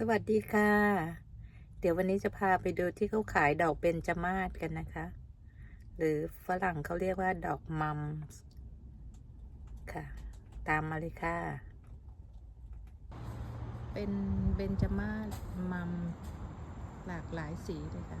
สวัสดีค่ะ เดี๋ยววันนี้จะพาไปดูที่เขาขายดอกเบญจมาศกันนะคะ หรือฝรั่งเขาเรียกว่าดอกมัมค่ะ ตามมาเลยค่ะ เป็นเบญจมาศมัมหลากหลายสีเลยค่ะ